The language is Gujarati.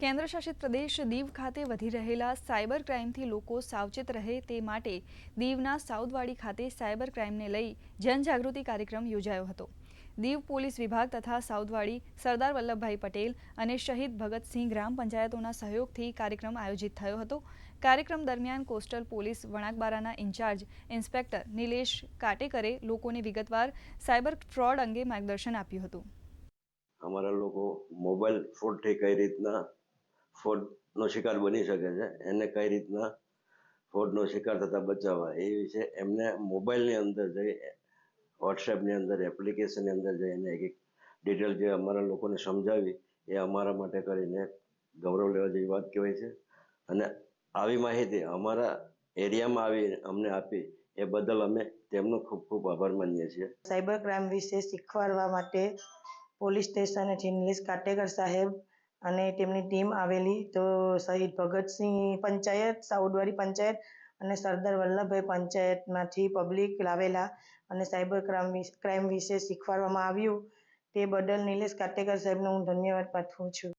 કેન્દ્રશાસિત પ્રદેશ દીવ ખાતે વધી રહેલા સાયબર ક્રાઇમથી લોકો સાવચેત રહે તે માટે દીવના સાઉદવાડી ખાતે સાયબર ક્રાઇમને લઈ જનજાગૃતિ કાર્યક્રમ યોજાયો હતો. દીવ પોલીસ વિભાગ તથા સાઉદવાડી સરદાર વલ્લભભાઈ પટેલ અને શહીદ ભગતસિંહ ગ્રામ પંચાયતોના સહયોગથી કાર્યક્રમ આયોજિત થયો હતો. કાર્યક્રમ દરમિયાન કોસ્ટલ પોલીસ વણાકબારાના ઇન્ચાર્જ ઇન્સ્પેક્ટર નિલેશ કાટેકરે લોકોને વિગતવાર સાયબર ફ્રોડ અંગે માર્ગદર્શન આપ્યું હતું. અમારા લોકો મોબાઈલ ફ્રોડથી કઈ રીતના ફ્રોડનો શિકાર બની શકે છે. એને કઈ રીતના ફ્રોડનો શિકાર થતાં બચાવવા? એ વિશે એમને મોબાઈલની અંદર જઈ, વોટ્સએપની અંદર, એપ્લિકેશનની અંદર જઈને એક એક ડિટેલ જે અમારા લોકોને સમજાવી, એ અમારા માટે કરીને ગૌરવ લેવા જેવી વાત કહેવાય છે. અને આવી માહિતી અમારા એરિયામાં આવી અમને આપી, એ બદલ અમે તેમનો ખૂબ ખૂબ આભાર માનીએ છીએ. સાયબર ક્રાઇમ વિશે શીખવાડવા માટે પોલીસ સ્ટેશન નિલેશ કાટેકર સાહેબ અને તેમની ટીમ આવેલી તો શહીદ ભગતસિંહ પંચાયત સાઉદવાડી પંચાયત અને સરદાર વલ્લભભાઈ પંચાયતમાંથી પબ્લિક લાવેલા અને સાયબર ક્રાઇમ ક્રાઇમ વિશે શીખવાડવામાં આવ્યું. તે બદલ નિલેશ કાટેકર સાહેબનો હું ધન્યવાદ પાઠવું છું.